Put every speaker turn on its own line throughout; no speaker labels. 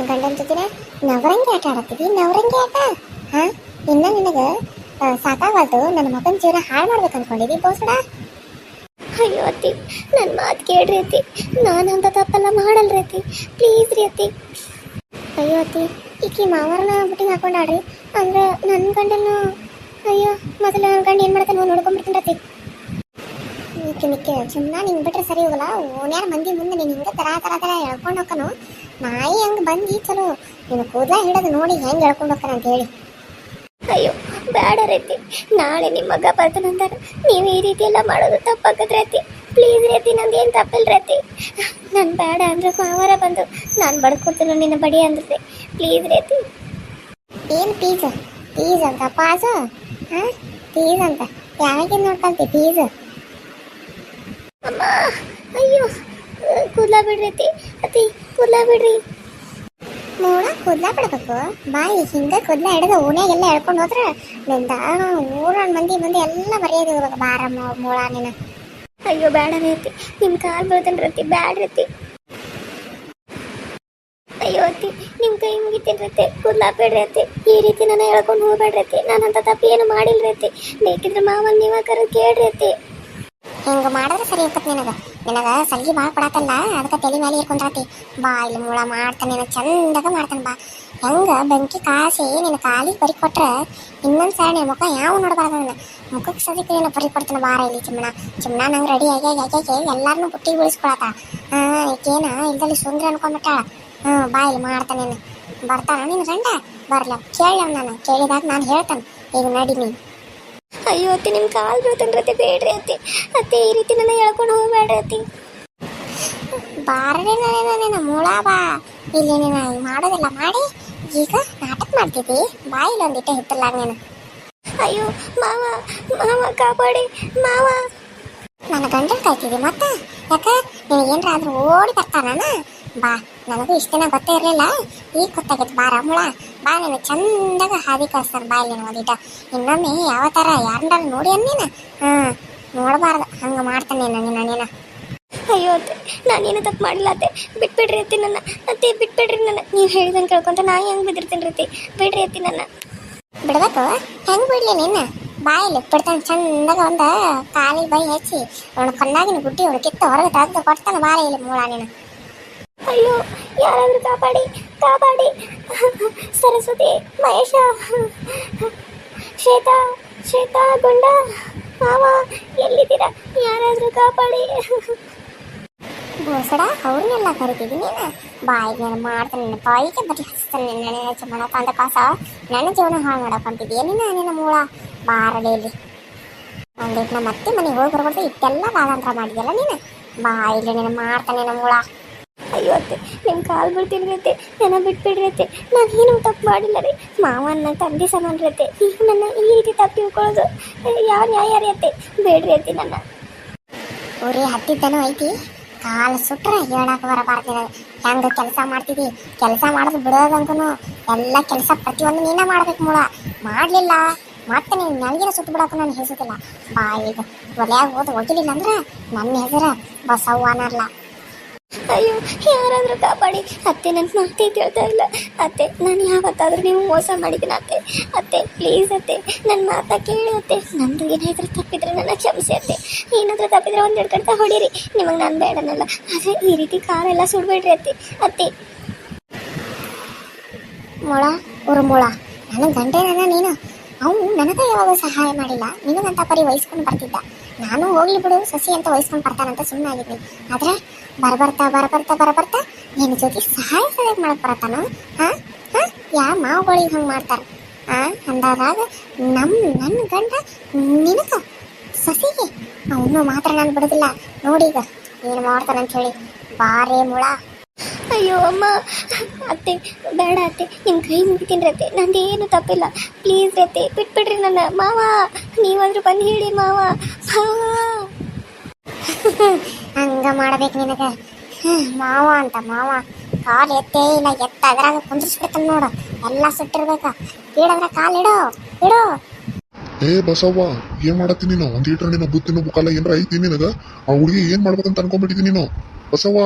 ನನ್ನ ಗಂಡನ ಜೊತೆ ನವರಂಗಿ ಆಟ ಆಡತ್ತೀವಿ. ನವರಂಗಿ ಆಟ ಹಾ? ಇನ್ನ ನಿನಗೆ ಸಾಕಾಗಲ್ತು ನನ್ನ ಮಗನ ಜೀವನ ಹಾಳು ಮಾಡ್ಬೇಕು ಅನ್ಕೊಂಡಿದ್ದಿ ಬೋಸಡ ಅಯ್ಯೋ ಅತ್ತಿ ನನ್ನ ಮಾತು ಕೇಳ್ರಿ ಅತ್ತಿ. ನಾನು ಅಂತ ತಪ್ಪಲ್ಲ ಮಾಡಲ್ರಿ ಅತ್ತಿ. ಪ್ಲೀಸ್ ರೀ ಅತ್ತಿ. ಅಯ್ಯೋ ಅತ್ತಿ ಈಕಿ ಮಾವರನ್ನ ಬುಟ್ಟಿಗೆ ಹಾಕೊಂಡಾಡ್ರಿ ಅಂದ್ರೆ ನನ್ನ ಗಂಡನ್ನು ಅಯ್ಯೋ ಮೊದಲು ನನ್ನ ಗಂಡ ಏನು ಮಾಡ್ತಾನೆ ನೋಡ್ಕೊಂಡ್ಬಿಡ್ತೀನಿ ಅತ್ತಿ. ನಿಕ್ಕೆ ನಿಕ್ಕೆ ಸುಮ್ಮನೆ ನಿಂಗೆ ಬಿಟ್ರೆ ಸರಿ ಹೋಗಲ್ಲ. ಓನ್ಯಾರ ಮಂದಿ ಮುಂದೆ ನೀನು ಹಿಂಗೆ ತರ ತರ ತರ ಹೇಳ್ಕೊಂಡು ಹೋಕ್ಕನು. ನಾಯಿ ಹಂಗೆ ಬಂದು ಚಲೋ ನೀನು ಕೂದಲ ಹಿಡಿದು ನೋಡಿ ಹೆಂಗೆ ಎಳ್ಕೊಂಡು ಹೋಗ್ತಾನೆ ಅಂತ ಹೇಳಿ. ಅಯ್ಯೋ ಬೇಡ ರೀತಿ ನಾಳೆ ನಿಮ್ಮ ಮಗ ಬರ್ತಾನಂತಾರ ನೀವು ಈ ರೀತಿ ಎಲ್ಲ ಮಾಡೋದು ತಪ್ಪಾಗದ್ ರೀತಿ ಪ್ಲೀಸ್ ರೀತಿ ನಂದು ಏನು ತಪ್ಪಿಲ್ಲ ರೀತಿ ನಾನು ಬೇಡ ಅಂದ್ರೆ ಮಾವರ ಬಂದು. ನಾನು ಬಡ್ಕೊಡ್ತೀನಿ ನಿನ್ನ ಬಡಿ ಅಂದ್ರೆ. ಪ್ಲೀಸ್ ರೀತಿ ಏನು ಪೀಸ್ ಪೀಸ್ ಅಂತ ಪಾಸ ಹಾಂ? ಪೀಸ್ ಅಂತ. ಯಾರಿಗೆ ನೋಡ್ಕಂತಿ ಪೀಸ್ ಅಮ್ಮ ಅಯ್ಯೋ ಕೂದಲ ಬಿಡ್ರೈತಿ ಅತ್ತಿ ಕೂದಲ ಬಿಡ್ರಿ. ನೋಡ, ಕೂದಲ ಬಿಡ್ಬೇಕು. ಬಾಯಿ ಹಿಂಗ ಕೂದ್ಲ ಹಿಡಿದು ಓಣ್ಯಾಗೆಲ್ಲ ಎಳ್ಕೊಂಡು ಹೋದ್ರೆ ನಿಂದ ಊರನ್ ಮಂದಿ ಮಂದಿ ಎಲ್ಲ ಮರ್ಯಾದೆ ಹೋಗ್ಬೇಕು ಬಾರ ಮೂಳ ನೀನು. ಅಯ್ಯೋ ಬೇಡ ರೀತಿ. ನಿಮ್ಮ ಕಾಲು ಬೀಳ್ತೇನೆ ರತಿ. ಬ್ಯಾಡ ರೀತಿ. ಅಯ್ಯೋ, ಅತ್ತಿ ನಿಮ್ಮ ಕೈ ಮುಗಿತೀನಿ ರತಿ. ಕೂದಲ ಬಿಡ್ರಿ ಈ ರೀತಿ ನನ್ನ ಹೇಳ್ಕೊಂಡು ಹೋಗ್ಬೇಡ್ರತ್ತೆ ನಾನು ಅಂತ ತಪ್ಪ ಏನು ಮಾಡಿಲ್ಲ ರೀತಿ. ಬೇಕಿದ್ರೆ ಮಾವನ್ ನೀವ ಕರೆದು ಕೇಳ್ರಿ ಅತ್ತಿ. ಹಿಂಗ ಮಾಡಿದ್ರೆ ಸರಿ ಹೋಗ್ತದೆ ನಿನಗ. ನಿನಗ ಸಲ್ಗಿ ಭಾಳ ಕೊಡತ್ತಲ್ಲ ಅದಕ್ಕೆ ತಲೆ ಮೇಲೆ ಇರ್ಕೊಂಡ್ರತಿ ಬಾ ಇಲ್ಲಿ ಮೂಳ ಮಾಡ್ತಾನೆ ನಿನಗೆ ಚಂದಾಗ ಮಾಡ್ತಾನೆ ಬಾ ಹೆಂಗ ಬೆಂಕಿ ಕಾಸಿ ನಿನ್ನ ಕಾಲಿಗೆ ಬರಿ ಕೊಟ್ರೆ ಇನ್ನೊಂದು ಸಾರಿ ನಿನ್ನ ಮುಖ ಯಾವ ನೋಡಬಾರ್ದು ನನ್ನ ಮುಖಕ್ಕೆ ಸದಿಕ್ಕೆ ನೀನು ಬರಿ ಕೊಡ್ತಾನೆ ಬಾರ ಇಲ್ಲಿ ಚಿಮ್ಮಣ ಚಿಮ್ಮಣ ನಂಗೆ ರೆಡಿ ಆಗಿ ಯಾಕೆ ಎಲ್ಲಾರನ್ನೂ ಬುಟ್ಟಿಗೆ ಬೀಳಿಸ್ಕೊಳತ್ತ ಹಾಂ ಈಕೇನ ಇಲ್ದಲ್ಲಿ ಸುಂದ್ರ ಅನ್ಕೊಂಡ್ಬಿಟ್ಟಾಳ ಹ್ಞೂ ಬಾ ಇಲ್ಲಿ ಮಾಡ್ತಾನೆ ನೀನು ಬರ್ತಾನ ನಿನ್ನ ಗಂಡ ಬರ್ಲ ಕೇಳ ನಾನು ಕೇಳಿದಾಗ ನಾನು ಹೇಳ್ತಾನೆ ಈಗ ನಡಿ ನೀನು ಅಯ್ಯೋ ಅತ್ತೆ ನಿಮ್ಮ ಕಾಲು ಬೀಳ್ತಾನೆ ರತಿ ಬೇಡ್ರಿ ಅತ್ತೆ. ಅತ್ತೆ, ಈ ರೀತಿ ನನ್ನ ಹೇಳ್ಕೊಂಡು ಹೋಗ್ಬೇಡ್ರಿ ಅತ್ತೆ. ಬಾರಡೆ ನಾನೇನ ಮೂಳ ಬಾ. ಇಲ್ಲಿ ನೀನು ಮಾಡೋದಿಲ್ಲ ಮಾಡಿ, ಈಗ ನಾಟಕ ಮಾಡ್ತಿದ್ದಿ. ಬಾ ಇಲ್ಲಿ ಒಂದಿಟ್ಟ ಹಿತ್ತಲ್ಲ ನೀನು. ಅಯ್ಯೋ, ಮಾವ ಮಾವ ಕಾಪಾಡಿ, ಮಾವ. ನನ್ನ ಗಂಡನ ಕಾಯ್ತಿದ್ದಿ ಮತ್ತೆ? ಯಾಕ? ನಿನಗೇನ್ರ ಆದ್ರೂ ಓಡಿ ಬರ್ತಾನ ಬಾ. ನನಗೂ ಇಷ್ಟನ ಗೊತ್ತೇ ಇರಲಿಲ್ಲ. ಈಗ ಗೊತ್ತಾಗೈತೆ ಬಾರ ಮುಳ ಬಾ ನೀನು. ಚಂದಾಗ ಹಾದಿ ಕಳಿಸ್ತಾನೆ. ಬಾ ಇಲ್ಲಿ ಓದಿಟ ಇನ್ನೊಮ್ಮೆ ಯಾವ ಥರ ಯಾರನ್ನ ನೋಡಿ ಅನ್ನೇನ ಹಾಂ ನೋಡಬಾರ್ದು. ಹಂಗೆ ಮಾಡ್ತಾನೆ ನಾನು ನಾನೇನ ಅಯ್ಯೋ ಅತ್ತೆ ನಾನೇನು ತಪ್ಪು ಮಾಡಿಲ್ಲ ಅತ್ತೆ. ಬಿಟ್ಬಿಡ್ರಿ ಅತ್ತಿ ನನ್ನ. ಅತ್ತೆ ಬಿಟ್ಬಿಡ್ರಿ ನನ್ನ. ನೀವು ಹೇಳಿದಂಗೆ ಕೇಳ್ಕೊಂತ ನಾ ಹೆಂಗೆ ಬಿದ್ದಿರ್ತೀನಿ ರೀತಿ? ಬಿಡ್ರಿ ಅತ್ತಿ ನನ್ನ. ಬಿಡ್ಬೇಕು. ಹೆಂಗೆ ಬಿಡ್ಲಿ ನಿನ್ನ? ಬಾಯಲ್ಲಿ ಬಿಡ್ತಾನೆ ಚಂದಾಗ ಒಂದು ಕಾಲಿಗೆ ಬೈ ಹಚ್ಚಿ ಅವನ ಕಣ್ಣಾಗಿನ ಗುಡ್ಡಿ ಅವನು ಕಿತ್ತ ಹೊರಗೆ ತೆಗೆದು ಕೊಡ್ತಾನೆ. ಬಾಳೆ ಇಲ್ಲಿ ಮೂಳ ನೀನು. ಅಯ್ಯೋ ಯಾರಾದ್ರೂ ಕಾಪಾಡಿ ಕಾಪಾಡಿ. ಸರಸ್ವತಿ, ಮಹೇಶ. ಶ್ವೇತಾ ಶ್ವೇತಾ, ಗುಂಡ, ಮಾವ, ಎಲ್ಲಿದ್ದೀರಾ? ಯಾರಾದರೂ ಕಾಪಾಡಿ. ಬೋಸಡ ಅವ್ರನ್ನೆಲ್ಲ ಕರಿತಿದ್ದೀನಿ ನೀನು. ಬಾಯಿಗೆ ನಾನು ಮಾಡ್ತಾನೆ, ನನ್ನ ಬಾಯಿಗೆ ಬರೀ ಹಚ್ತಾನೆ, ನನ್ನ ಚಮಣ ತಂದ ಕಾಸ ನನ್ನ ಜೀವನ ಹಾಳು ಮಾಡಕ್ಕಂತಿದ್ದೀಯ ನಿನ್ನ ನಿನ್ನ ಮೂಳ? ಬಾರಡೆಯಲ್ಲಿ ಒಂದಿಟ್ಟು ನಮ್ಮ ಮತ್ತೆ ಮನೆಗೆ ಹೋಗಿ ಬರ್ಬೋದು ಇಷ್ಟೆಲ್ಲ ಬಾಲಾಂತರ ಮಾಡಿದ್ಯಲ್ಲ ನೀನು. ಬಾಯಿಲಿ ನೀನು ಮಾಡ್ತಾನೆ, ನಿನ್ನ ಮೂಳ. ಅಯ್ಯೋ ಅತ್ತೆ ನಿಮ್ಮ ಕಾಲು ಬಿಡ್ತೀನಿ ಅತ್ತೆ ನನ್ನ ಬಿಟ್ಬಿಡ್ರಿ ಅತ್ತೆ ನಾನು ಏನು ತಪ್ಪು ಮಾಡಿಲ್ಲ ರೀ. ಮಾವ ನನ್ನ ತಂದೆ ಸಮಾನ ರತ್ತೆ ಈಗ ನನ್ನ ಈ ರೀತಿ ತಪ್ಪು ಉಳ್ಕೊಳ್ಳೋದು ಯಾವ ನ್ಯಾಯ ರೀ ಅತ್ತೆ? ಬೇಡ್ರಿ ಅತ್ತೆ ನನ್ನ. ಉರಿ ಹತ್ತಿದ್ದನು ಐತಿ. ಕಾಲು ಸುಟ್ರೆ ಹೇಳಕ್ಕೆ ಬರಬಾರ್ದು ಹೆಂಗ ಕೆಲಸ ಮಾಡ್ತಿದ್ದಿ ಕೆಲಸ ಮಾಡೋದು ಬಿಡೋದಂತೂ ಎಲ್ಲ ಕೆಲಸ ಪ್ರತಿಯೊಂದು ನೀನೇ ಮಾಡ್ಬೇಕು ಮೂಳ ಮಾಡಲಿಲ್ಲ, ಮತ್ತೆ ನೀನು ನನಗಿನ ಸುತ್ತ ಬಿಡೋಕೆ ನಾನು ಹೆಸರಿಲ್ಲ ಬಾ ಈಗ ಒಲೆಯಾಗ ಹೋದ ಒಗಿಲಿಲ್ಲ ಅಂದ್ರೆ ನನ್ನ ಹೆಸರು ಬಸವ್ವ ಅನ್ನಲ್ಲ ಅಯ್ಯೋ, ಯಾರಾದರೂ ಕಾಪಾಡಿ. ಅತ್ತೆ ನನ್ನ ಮಾತೇ ಕೇಳ್ತಾ ಇಲ್ಲ. ಅತ್ತೆ, ನಾನು ಯಾವತ್ತಾದರೂ ನೀವು ಮೋಸ ಮಾಡಿದ್ದೀನಿ ಅತ್ತೆ? ಅತ್ತೆ ಪ್ಲೀಸ್ ಅತ್ತೆ ನನ್ನ ಮಾತ ಕೇಳಿ ಅತ್ತೆ. ನಂದು ಏನಾದ್ರೂ ತಪ್ಪಿದ್ರೆ ನನ್ನ ಕ್ಷಮಿಸಿ ಅತ್ತೆ. ಏನಾದರೂ ತಪ್ಪಿದ್ರೆ ಒಂದು ಎರಡು ಕಡೆ ಹೊಡೀರಿ. ನಿಮಗೆ ನಾನು ಬೇಡನಲ್ಲ. ಆದರೆ ಈ ರೀತಿ ಕಾರೆಲ್ಲ ಸುಡಬೇಡ್ರಿ ಅತ್ತೆ. ಅತ್ತೆ. ಮೊಳ ಉರು ಮೊಳ. ನನ್ನ ಗಂಟೆನ ನೀನು. ಅವನು ನನಗೆ ಯಾವಾಗ ಸಹಾಯ ಮಾಡಿಲ್ಲ. ನಿನಗಂತ ಪರಿ ವಹಿಸ್ಕೊಂಡು ಬರ್ತಿದ್ದ. ನಾನು ಹೋಗ್ಲಿ ಬಿಡು, ಸಸಿ ಅಂತ ವಹಿಸ್ಕೊಂಡು ಬರ್ತಾನಂತ ಸುಮ್ಮನೆ ಆಗಿದ್ದೀನಿ ಆದರೆ ಬರಬರ್ತಾ ಬರಬರ್ತಾ ಬರಬರ್ತಾ ನಿನ್ನ ಜೊತೆ ಸಹಾಯ ಸಹಾಯ ಮಾಡಕ್ ಬರತ್ತಾನ? ಹಾ? ಹಾ? ಯಾ ಮಾವುಗಳಿಗೆ ಹಂಗೆ ಮಾಡ್ತಾರೆ? ಹಾಂ ಅಂದಾದಾಗ ನಮ್ಮ ನನ್ನ ಗಂಡ ನಿನಗ ಸಸಿಗೆ? ಅವನು ಮಾತ್ರ ನಾನು ಬಿಡೋದಿಲ್ಲ. ನೋಡೀಗ ಏನು ಮಾಡ್ತಾನಂತ ಹೇಳಿ ಬಾರೇ ಮುಳ. ಅಯ್ಯೋ ಅಮ್ಮ, ಅತ್ತೆ, ಬೇಡ ಅತ್ತೆ ನಿಮ್ಮ ಕೈ ಮುಗಿತೀನಿ ರತ್ತೆ ನಂದು ಏನು ತಪ್ಪಿಲ್ಲ. ಪ್ಲೀಸ್ ರತ್ತೆ, ಬಿಟ್ಬಿಡ್ರಿ ನನ್ನ ಮಾವ. ನೀವಾದ್ರೂ ಬಂದು ಹೇಳಿ ಮಾವ. ಮಾವ ಮಾಡ್ಬೇಕು ನಿನಗೆ? ಮಾವ ಅಂತ ಮಾವ. ಕಾಲು ಎತ್ತೇ ಇಲ್ಲ ಎತ್ತ ಅದ್ರಾಗ ಕುಂದಿಸ್ಬಿಡ್ತಾನೆ ನೋಡು. ಎಲ್ಲ ಸುಟ್ಟಿರ್ಬೇಕ. ಬೀಡದ್ರ ಕಾಲು ಇಡು ಇಡು.
ಏ ಬಸವ್ವ ಏನ್ ಮಾಡತ್ತಿ ನೀನು? ಒಂದ್ ಲೀಟರ್ ನಿನ್ನ ಬುತ್ತಿನ ಬುಕ್ಕಲ್ಲ ಏನ್ರ ಐತಿ ನಿನಗ? ಆ ಹುಡುಗಿ ಏನ್ ಮಾಡ್ಬೇಕಂತ ಅನ್ಕೊಂಡ್ಬಿಟ್ಟಿದಿ ನೀನು? ಬಸವ್ವ.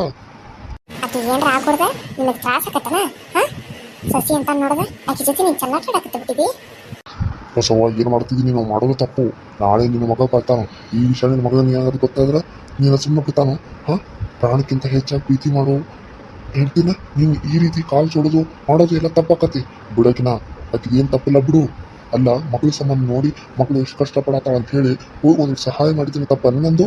ಅದು ಏನ್ರ ಆಗ್ಬಿಡ್ದೆ ನಿನಗೆ ತ್ರಾಸ ಆಗತ್ತನ ಹಾ? ಸಸಿ ಅಂತ ನೋಡ್ದೆ? ಆಕೆ ಜೊತೆ ನೀನ್ ಚೆನ್ನಾಗಿ ಆಡಕತ್ತ ಬಿಟ್ಟಿದಿ
ಬಸವ್ವ ಏನು ಮಾಡ್ತಿದ್ದೀನಿ ನೀನು ಮಾಡೋದು ತಪ್ಪು. ನಾಳೆ ನಿನ್ನ ಮಗ ಬರ್ತಾನೆ, ಈ ವಿಷಯ ನಿನ್ನ ಮಗ ಏನಾದ್ರು ಗೊತ್ತಾದ್ರೆ ನೀನು ಸುಮ್ಮನೆ ಬಿಡ್ತಾನೆ ಹಾಂ? ಪ್ರಾಣಕ್ಕಿಂತ ಹೆಚ್ಚಾಗಿ ಪ್ರೀತಿ ಮಾಡು ಹೇಳ್ತೀನ ನೀನು ಈ ರೀತಿ ಕಾಲು ಚೊಡೋದು ಮಾಡೋದು ಎಲ್ಲ ತಪ್ಪಾಕತಿ. ಬಿಡೋಕಿನ ಅದಕ್ಕೆ ಏನು ತಪ್ಪಿಲ್ಲ ಬಿಡು. ಅಲ್ಲ, ಮಗಳ ಸಂಬಂಧ ನೋಡಿ ಮಗಳು ಎಷ್ಟು ಕಷ್ಟಪಡತ್ತಾಳ ಅಂತ ಹೇಳಿ ಹೋಗಿ ಒಂದು ಸಹಾಯ ಮಾಡಿದ್ದೀನಿ ತಪ್ಪ ನಂದು?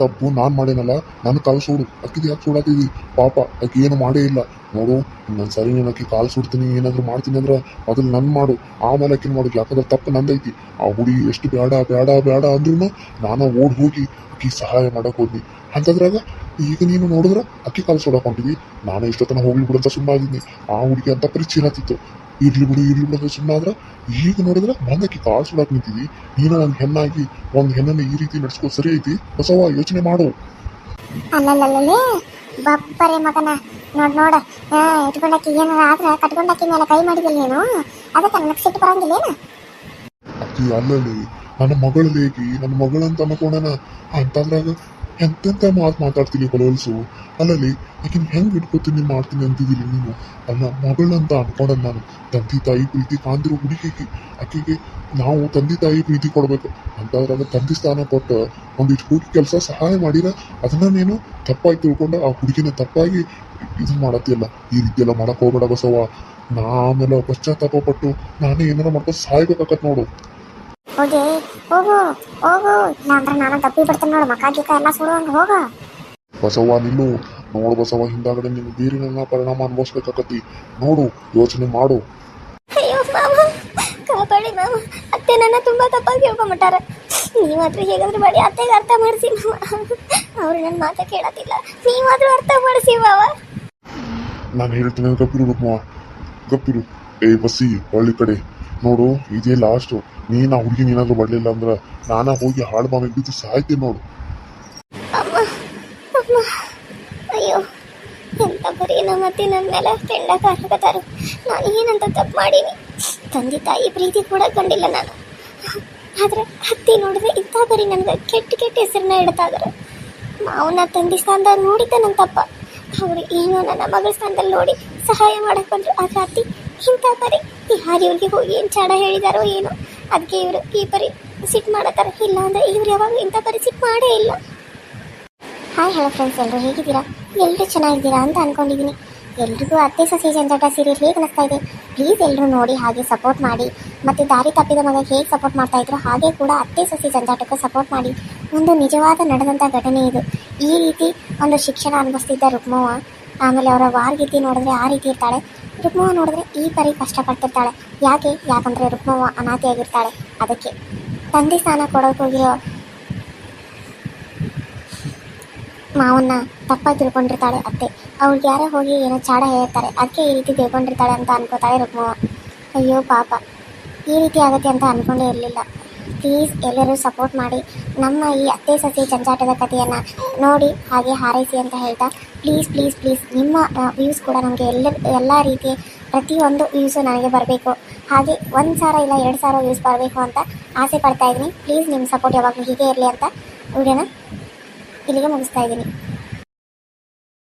ತಪ್ಪು ನಾನು ಮಾಡೇನಲ್ಲ? ನನ್ನ ಕಾಲು ಸೂಡು. ಅಕ್ಕಿದ್ ಯಾಕೆ ಸುಡಾತಿದ್ದಿ ಪಾಪ, ಅಕ್ಕಿ ಏನು ಮಾಡೇ ಇಲ್ಲ. ನೋಡು ನಾನು ಸರಿ ನೀನು ಅಕ್ಕಿ ಕಾಲು ಸುಡ್ತೀನಿ, ಏನಾದರೂ ಮಾಡ್ತೀನಿ ಅಂದ್ರೆ ಅದನ್ನ ನನ್ನ ಮಾಡು. ಆಮೇಲೆ ಅಕ್ಕಿನ ಮಾಡು ಯಾಕಂದ್ರೆ ತಪ್ಪು ನಂದೈತಿ. ಆ ಹುಡುಗಿ ಎಷ್ಟು ಬೇಡ ಬೇಡ ಬೇಡ ಅಂದ್ರೂ ನಾನು ಓಡ್ ಹೋಗಿ ಅಕ್ಕಿ ಸಹಾಯ ಮಾಡಕ್ ಹೋದ್ನಿ. ಅಂತದ್ರಾಗ ಈಗ ನೀನು ನೋಡಿದ್ರೆ ಅಕ್ಕಿ ಕಾಲು ಸುಡಾಕೊಂಡಿದ್ವಿ ನಾನು ಇಷ್ಟೊತ್ತನ ಹೋಗ್ಲಿ ಬಿಡಂತ ಅಂತ ಆಗಿದ್ದೀನಿ ಆ ಹುಡುಗಿ ಅಂತ ಪರಿಚಯ ಹತ್ತಿತ್ತು ಇರ್ಲಿ ಬಿಡಿ ಇರ್ಲಿ ಬಿಡು ಸುಮ್ಮನೆ ಸುಮ್ಮನಾದ್ರೆ ಈಗ ನೋಡಿದ್ರೆ ಬಂದಕ್ಕಿ ಕಾಲು ಸುಡಕ್ ನಿಂತೀವಿ ನೀನು ಒಂದು ಹೆಣ್ಣಾಗಿ ಒಂದು ಹೆಣ್ಣನ್ನ ಈ ರೀತಿ ನಡ್ಸ್ಕೋ ಸರಿ ಐತಿ. ಹೊಸವ ಯೋಚನೆ ಮಾಡು.
ಅಲ್ಲಲ್ಲಲ್ಲೇ ಬಪ್ಪರೆ ಮಗನ. ನೋಡ್ ನೋಡ. ಇಟ್ಕೊಂಡಕ್ಕೆ ಇಟ್ಕೊಂಡಾಕಿ ಏನಾರ ಆದ್ರೆ ಕಟ್ಕೊಂಡಕ್ಕೆ ಮೇಲೆ ಕೈ ಮಾಡಿದಿಲ್ಲ ನೀನು? ಅದಕ್ಕೆ ನನಗೆ ಸಿಟ್ಟು ಬರಂಗಿಲ್ಲೇನ
ಅಕ್ಕಿ ಅಲ್ಲಲ್ಲಿ ನನ್ನ ಮಗಳು ಏಕಿ ನನ್ನ ಮಗಳಂತ ಅನ್ಕೊಂಡನ. ಅಂತಂದ್ರಾಗ ಎಂತೆಂತ ಮಾತು ಮಾತಾಡ್ತೀನಿ ಕೊಲವಲ್ಸು ಅಲ್ಲಲ್ಲಿ ಆಕಿನ ಹೆಂಗ್ ಇಟ್ಕೋತೀನಿ ಮಾಡ್ತೀನಿ ಅಂತಿದ್ದೀರಿ ನೀನು? ಅಲ್ಲ ಮಗಳಂತ ಅನ್ಕೊಂಡ ನಾನು. ತಂದೆ ತಾಯಿ ಪ್ರೀತಿ ಕಾಂದಿರೋ ಹುಡುಗಿಗೆ, ಆಕೆಗೆ ನಾವು ತಂದೆ ತಾಯಿ ಪ್ರೀತಿ ಕೊಡಬೇಕು. ಅಂತಾದ್ರಾಗ ತಂದೆ ಸ್ಥಾನ ಕೊಟ್ಟು ಒಂದಿಷ್ಟು ಹುಡುಗಿ ಕೆಲಸ ಸಹಾಯ ಮಾಡಿರ ಅದನ್ನ ನೀನು ತಪ್ಪಾಗಿ ತಿಳ್ಕೊಂಡು ಆ ಹುಡುಗಿನ ತಪ್ಪಾಗಿ ಇದು ಮಾಡತ್ತಿಲ್ಲ ಈ ರೀತಿ ಎಲ್ಲ ಮಾಡಕ್ ಹೋಗ್ಬೇಡ ಬಸವ ನಾ ಆಮೇಲೆ ಪಶ್ಚಾತ್ತಾಪ ಪಟ್ಟು ನಾನೇ ಏನಾರ ಮಾಡ್ಕೊಂಡು ಸಾಯ್ಬೇಕಾಕತ್ ನೋಡು.
ಹೋಗಿ ಹೋಗು ಹೋಗು. ಇಲ್ಲಾಂದ್ರೆ ನಾನು ತಪ್ಪಿ ಬಿಡ್ತೇನೆ ನೋಡು ಮಕ್ಕ ಗಿಕ್ಕ ಎಲ್ಲ ಸುಡುವಂಗ ಹೋಗ
ಬಸವ ನಿಲ್ಲು. ನೋಡು ಬಸವ ಹಿಂದಾಗಡೆ ನೀನು ಬೀರಿನ ಪರಿಣಾಮ ಅನುಭವಿಸ್ಬೇಕಾಗತ್ತಿ ನೋಡು ಯೋಚನೆ ಮಾಡು.
ಅಯ್ಯೋ ಮಾಮ ಕಾಪಾಡಿ ಮಾಮ ಅತ್ತೆ ನನ್ನ ತುಂಬಾ ತಪ್ಪಾಗಿ ಹೇಳ್ಕೊಂಬಿಟ್ಟಾರ. ಮಾತ್ರ ಹೇಗಾದ್ರೂ ಮಾಡಿ ಅತ್ತೆಗೆ ಅರ್ಥ ಮಾಡಿಸಿ ಮಾವ. ಅವ್ರು ನನ್ನ ಮಾತ ಕೇಳತ್ತಿಲ್ಲ. ನೀವಾದ್ರೂ ಅರ್ಥ ಮಾಡಿಸಿ ಮಾವ.
ನಾನು ಹೇಳ್ತೀನಿ ಗಪ್ಪಿರು ರುಕ್ಮ ಗಪ್ಪಿರು. ಏ ಬಸ್ಸಿ ಹಳ್ಳಿ ಕಡೆ. ನೋಡು, ಇದೇ ಲಾಸ್ಟು ನೀನು ಆ ಹುಡುಗಿನ ಏನಾದರೂ ಬರಲಿಲ್ಲ ಅಂದ್ರೆ ನಾನಾ ಹೋಗಿ ಹಾಳು ಮಾಡಿ ಬಿದ್ದು ಸಾಯ್ತೀನಿ ನೋಡು.
ಅಯ್ಯೋ ಬರೀ ನನ್ನ ಮೇಲೆ ನಾನು ಏನಂತ ತಪ್ಪು ಮಾಡೀನಿ? ತಂದೆ ತಾಯಿ ಪ್ರೀತಿ ಕೂಡ ಕಂಡಿಲ್ಲ ನಾನು. ಆದ್ರೆ ಅತ್ತೆ ನೋಡಿದ್ರೆ ಇಂಥ ಬರೀ ನನಗೆ ಕೆಟ್ಟ ಕೆಟ್ಟ ಹೆಸರನ್ನ ಇದಾರೆ. ಮಾವನ ತಂದೆ ಸ್ಥಾನದಾಗ ನೋಡಿದ್ದ ನನ್ನ ತಪ್ಪ. ಅವ್ರು ಏನೋ ನನ್ನ ಮಗಳ ಸ್ಥಾನದಲ್ಲಿ ನೋಡಿ ಸಹಾಯ ಮಾಡಕ್ ಬಂದ್ರು. ಆದ್ರೆ ಅತ್ತಿ ಇಂಥ ಪರಿ ಯಾರು ಇವ್ರಿಗೆ ಹೋಗಿ ಏನು ಚಾಡ ಹೇಳಿದಾರೋ ಏನೋ. ಅದಕ್ಕೆ ಇವರು ಈ ಪರಿ ಸಿಟ್ ಮಾಡತ್ತಾರ. ಇಲ್ಲ ಅಂದ್ರೆ ಇವ್ರು ಯಾವಾಗ ಇಂಥ ಪರಿ ಸಿಟ್ ಮಾಡೇ ಇಲ್ಲ. ಹಾಯ್ ಹಲೋ ಫ್ರೆಂಡ್ಸ್ ಎಲ್ಲರೂ ಹೇಗಿದ್ದೀರಾ? ಎಲ್ಲರೂ ಚೆನ್ನಾಗಿದ್ದೀರಾ ಅಂತ ಅನ್ಕೊಂಡಿದ್ದೀನಿ ಎಲ್ರಿಗೂ ಅತ್ತೆ, ಸಸಿ ಜಂಜಾಟ ಸೀರಿಯಲ್ ಹೇಗೆ ಅನಿಸ್ತಾ ಇದೆ? ಪ್ಲೀಸ್ ಎಲ್ಲರೂ ನೋಡಿ ಹಾಗೆ ಸಪೋರ್ಟ್ ಮಾಡಿ. ಮತ್ತು ದಾರಿ ತಪ್ಪಿದ ಮಗ ಹೇಗೆ ಸಪೋರ್ಟ್ ಮಾಡ್ತಾ ಇದ್ರು ಹಾಗೆ ಕೂಡ ಅತ್ತೆ, ಸಸಿ ಜಂಜಾಟಕ್ಕೂ ಸಪೋರ್ಟ್ ಮಾಡಿ. ಒಂದು ನಿಜವಾದ ನಡೆದಂಥ ಘಟನೆ ಇದು. ಈ ರೀತಿ ಒಂದು ಶಿಕ್ಷಣ ಅನುಭವಿಸ್ತಿದ್ದ ರುಕ್ಮವ್ವ, ಆಮೇಲೆ ಅವರ ವಾರ್ಗೀತಿ ನೋಡಿದ್ರೆ ಆ ರೀತಿ ಇರ್ತಾಳೆ. ರುಕ್ಮವ್ವ ನೋಡಿದ್ರೆ ಈ ಪರಿ ಕಷ್ಟಪಡ್ತಿರ್ತಾಳೆ. ಯಾಕೆ? ಯಾಕಂದರೆ ರುಕ್ಮವ್ವ ಅನಾಥೆಯಾಗಿರ್ತಾಳೆ. ಅದಕ್ಕೆ ತಂದೆ ಸ್ಥಾನ ಕೊಡೋಕೆ ಹೋಗಿರೋ ಮಾವನ್ನ ತಪ್ಪಾಗಿ ತಿಳ್ಕೊಂಡಿರ್ತಾಳೆ ಅತ್ತೆ. ಅವ್ಳಿಗೆ ಯಾರೋ ಹೋಗಿ ಏನೋ ಚಾಡ ಹೇಳ್ತಾರೆ. ಅದಕ್ಕೆ ಈ ರೀತಿ ತಿಳ್ಕೊಂಡಿರ್ತಾಳೆ ಅಂತ ಅನ್ಕೋತಾಳೆ ರುಕ್ಮವ್ವ. ಅಯ್ಯೋ ಪಾಪ. ಈ ರೀತಿ ಆಗುತ್ತೆ ಅಂತ ಅನ್ಕೊಂಡೇ ಇರಲಿಲ್ಲ. ಪ್ಲೀಸ್ ಎಲ್ಲರೂ ಸಪೋರ್ಟ್ ಮಾಡಿ. ನಮ್ಮ ಈ ಅತ್ತೆ, ಸಸಿ ಜಂಜಾಟದ ಕಥೆಯನ್ನು ನೋಡಿ ಹಾಗೆ ಹಾರೈಸಿ ಅಂತ ಹೇಳ್ತಾ ಪ್ಲೀಸ್ ಪ್ಲೀಸ್ ಪ್ಲೀಸ್ ನಿಮ್ಮ ವ್ಯೂಸ್ ಕೂಡ ನಮಗೆ ಎಲ್ಲ ಎಲ್ಲ ರೀತಿಯ ಪ್ರತಿಯೊಂದು ವ್ಯೂಸು ನನಗೆ ಬರಬೇಕು. ಹಾಗೆ ಒಂದು ಸಾವಿರ ಇಲ್ಲ ಎರಡು ಸಾವಿರ ವ್ಯೂಸ್ ಬರಬೇಕು ಅಂತ ಆಸೆ ಪಡ್ತಾ ಇದ್ದೀನಿ. ಪ್ಲೀಸ್ ನಿಮ್ಮ ಸಪೋರ್ಟ್ ಯಾವಾಗಲೂ ಹೀಗೆ ಇರಲಿ ಅಂತ. ವಿಡಿಯೋನ ಇಲ್ಲಿಗೆ ಮುಗಿಸ್ತಾ ಇದ್ದೀನಿ.